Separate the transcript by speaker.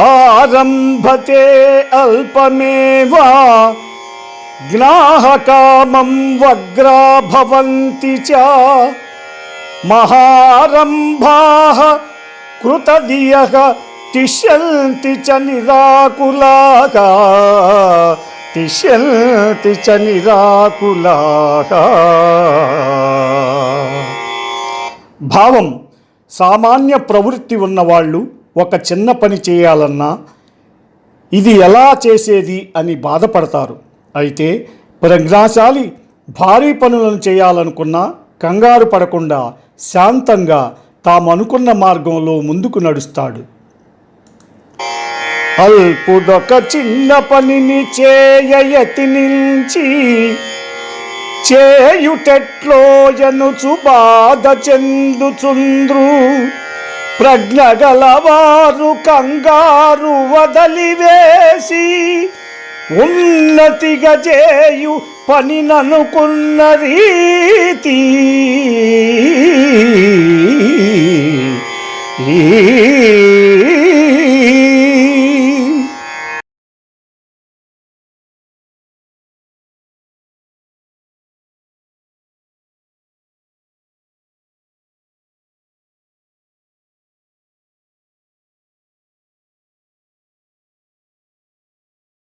Speaker 1: ఆరంభతే అల్పమేవా గ్నాహకామం వగ్రాభవంతి చ మహారంభాః కృతదియః తిష్యంతి చ నిరాకులాః తిష్యంతి చ నిరాకులాః భావం సామాన్య ప్రవృత్తి ఉన్నవాళ్ళు ఒక చిన్న పని చేయాలన్నా ఇది ఎలా చేసేది అని బాధపడతారు. అయితే ప్రజ్ఞాశాలి భారీ పనులను చేయాలనుకున్నా కంగారు పడకుండా శాంతంగా తాము అనుకున్న మార్గంలో ముందుకు నడుస్తాడు. అల్పుడొక చిన్న పనిని చేయయతి నిలిచి చేయుటెట్లోయనుచు బాధ చెందుచుంద్రు. ప్రజ్ఞ గలవారు కంగారు వదలివేసి ఉన్నతిగా చేయు పని ననుకున్న రీతి. ఈ